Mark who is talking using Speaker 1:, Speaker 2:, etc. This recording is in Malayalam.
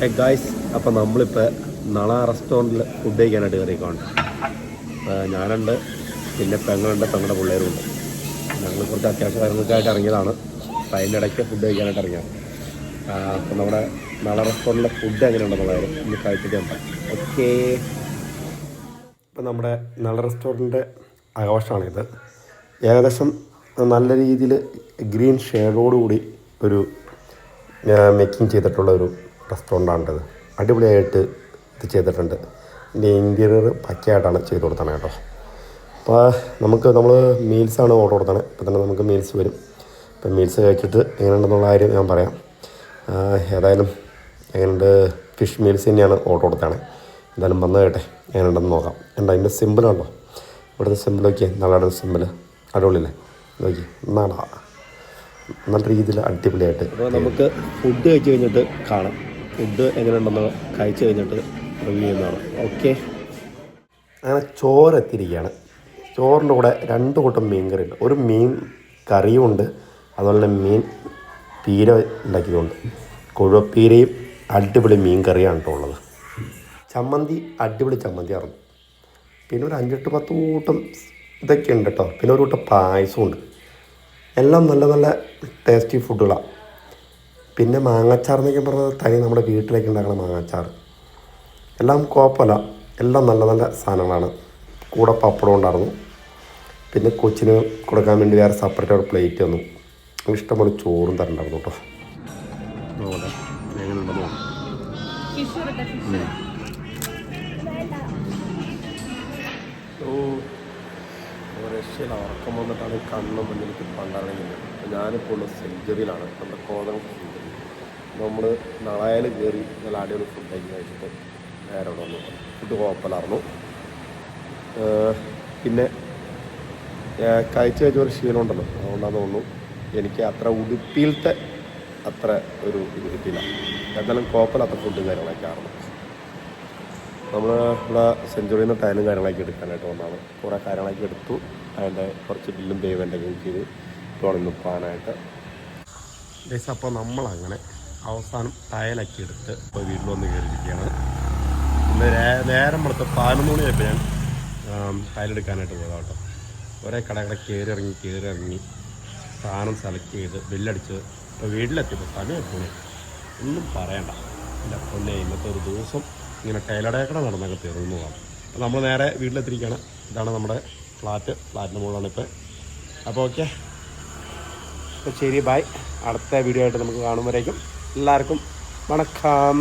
Speaker 1: ഹേ ഗായ്സ് അപ്പോൾ നമ്മളിപ്പോൾ നള റെസ്റ്റോറന്റിൽ ഫുഡ് കഴിക്കാനായിട്ട് കയറിക്കോണ്ട് ഞാനുണ്ട് പിന്നെ പെങ്ങളുണ്ട് പെങ്ങളുടെ പിള്ളേരുണ്ട്. ഞങ്ങൾ കുറച്ച് അത്യാവശ്യ കാര്യങ്ങൾക്കായിട്ട് ഇറങ്ങിയതാണ്. അപ്പം അതിന്റെ ഇടയ്ക്ക് ഫുഡ് കഴിക്കാനായിട്ട് ഇറങ്ങിയത് അപ്പം നമ്മുടെ നള റെസ്റ്റോറന്റിലെ ഫുഡ് എങ്ങനെയുണ്ടെന്നുള്ളത് ഇന്ന് കഴിച്ചിട്ട് ഉണ്ട് ഓക്കേ ഇപ്പം നമ്മുടെ നള റെസ്റ്റോറന്റിന്റെ ആഘോഷമാണിത്. ഏകദേശം നല്ല രീതിയിൽ ഗ്രീൻ ഷെയ്ഡോടുകൂടി ഒരു മേക്കിംഗ് ചെയ്തിട്ടുള്ള ഒരു റെസ്റ്റോറന്റാണിത്. അടിപൊളിയായിട്ട് ഇത് ചെയ്തിട്ടുണ്ട്. ഇതിന്റെ ഇന്റീരിയർ പച്ചയായിട്ടാണ് ചെയ്ത് കൊടുത്തത് കേട്ടോ. അപ്പോൾ നമുക്ക് നമ്മൾ മീൽസാണ് ഓർഡർ കൊടുത്തത് ഇപ്പം തന്നെ നമുക്ക് മീൽസ് വരും. ഇപ്പം മീൽസ് കഴിച്ചിട്ട് എങ്ങനെയുണ്ടെന്നുള്ള കാര്യം ഞാൻ പറയാം. ഏതായാലും എങ്ങനെയുണ്ട്? ഫിഷ് മീൽസ് തന്നെയാണ് ഓർഡർ കൊടുത്തതാണ് എന്തായാലും വന്നു കേട്ടെ എങ്ങനെയുണ്ടെന്ന് നോക്കാം. എന്താ അതിന്റെ സിമ്പിളുണ്ടോ ഇവിടുത്തെ സിമ്പിൾ നല്ലതാണ് സിമ്പിൾ. അടിപൊളിയല്ലേ? നോക്കി നാടാ നല്ല രീതിയിൽ അടിപൊളിയായിട്ട് നമുക്ക് ഫുഡ് കഴിച്ച് കഴിഞ്ഞിട്ട് കാണാം. ഫുഡ് എങ്ങനെയുണ്ടെന്ന് കഴിച്ചു കഴിഞ്ഞിട്ട് റിവ്യൂ ചെയ്യുന്നതാണ്. ഓക്കെ. അങ്ങനെ ചോറ് എത്തിയിരിക്കുകയാണ് ചോറിന്റെ കൂടെ രണ്ട് കൂട്ടം മീൻ കറി ഉണ്ട് ഒരു മീൻ കറിയും ഉണ്ട് അതുപോലെ തന്നെ മീൻ പീര ഉണ്ടാക്കിയതുണ്ട്. കുഴപ്പീരയും അടിപൊളി മീൻ കറിയാണ് കേട്ടോ ഉള്ളത്. ചമ്മന്തി അടിപൊളി ചമ്മന്തി ആയിരുന്നു പിന്നെ ഒരു അഞ്ചെട്ട് പത്ത് കൂട്ടം ഇതൊക്കെ ഉണ്ട് കേട്ടോ. പിന്നെ ഒരു കൂട്ടം പായസമുണ്ട്. എല്ലാം നല്ല നല്ല ടേസ്റ്റി ഫുഡുകളാണ്. പിന്നെ മാങ്ങാച്ചാർ എന്നൊക്കെ പറഞ്ഞാൽ തനി നമ്മുടെ വീട്ടിലേക്ക് ഉണ്ടാക്കുന്ന മാങ്ങാച്ചാർ. എല്ലാം കുഴപ്പമില്ല എല്ലാം നല്ല നല്ല സാധനങ്ങളാണ്. കൂടെ പപ്പടം ഉണ്ടായിരുന്നു. പിന്നെ കൊച്ചിന് കൊടുക്കാൻ വേണ്ടി വേറെ സെപ്പറേറ്റ് ഒരു പ്ലേറ്റ് തന്നു. ഇഷ്ടംപോലെ ചോറും തരണ്ടായിരുന്നു കേട്ടോ. റഷ്യയിൽ ഉറക്കം വന്നിട്ടാണ് കണ്ണും മുന്നിലേക്ക് പണ്ടാണെങ്കിൽ ഞാനിപ്പോൾ ഉള്ള സെഞ്ചുറിയിലാണ് നമ്മുടെ കോതം നമ്മൾ നളായാൽ കയറി നല്ല അടിപൊളി ഫുഡ് കഴിച്ച് കഴിച്ചിട്ട് നേരെ അവിടെ വന്നു. ഫുഡ് കുഴപ്പമില്ലായിരുന്നു പിന്നെ കഴിച്ച് കഴിച്ച ഒരു ക്ഷീണമുണ്ടല്ലോ അതുകൊണ്ടാന്ന് തോന്നുന്നു എനിക്ക് അത്ര ഉടുപ്പിയിലത്തെ അത്ര ഒരു ഇത് കിട്ടിയില്ല. എന്നാലും കുഴപ്പമില്ലാത്ത ഫുഡും കാര്യങ്ങളൊക്കെ ആയിരുന്നു നമ്മൾ ഇവിടെ സെഞ്ചുറിയിൽ നിന്ന് ടൈലും കാര്യങ്ങളൊക്കെ എടുക്കാനായിട്ട് വന്നതാണ്. കുറേ കാര്യങ്ങളൊക്കെ എടുത്തു. അതിന്റെ കുറച്ച് ബില്ലും പേയ്മെന്റൊക്കെ ചെയ്ത് തുടങ്ങി ഗൈസ് അപ്പോൾ നമ്മളങ്ങനെ അവസാനം ടയലൊക്കെ എടുത്ത് ഇപ്പോൾ വീട്ടിൽ വന്ന് കയറിയിരിക്കുകയാണ്. ഇന്ന് നേരം വെളുത്ത് പതിനൊന്ന് മണിയായപ്പോൾ ഞാൻ ടയലെടുക്കാനായിട്ട് പോയതാണ് കേട്ടോ. ഒരേ കടകളെ കയറി ഇറങ്ങി കയറി ഇറങ്ങി സാധനം സെലക്ട് ചെയ്ത് ബില്ലടിച്ച് ഇപ്പോൾ വീട്ടിലെത്തിയപ്പോൾ സമയം എപ്പോഴും ഒന്നും പറയണ്ട. എന്റെ പൊന്നെ ഇന്നത്തെ ഒരു ദിവസം ഇങ്ങനെ ടൈലടേക്കട നടന്നൊക്കെ തീർന്നതാണ് അപ്പോൾ നമ്മൾ നേരെ വീട്ടിലെത്തിയിരിക്കുകയാണ്. ഇതാണ് നമ്മുടെ ഫ്ലാറ്റ്. ഫ്ലാറ്റിന്റെ മുകളിലാണ് ഇപ്പോൾ അപ്പോൾ ഓക്കെ. അപ്പോൾ ശരി ബായ് അടുത്ത വീഡിയോ ആയിട്ട് നമുക്ക് കാണുമ്പോഴേക്കും എല്ലാവർക്കും വണക്കം.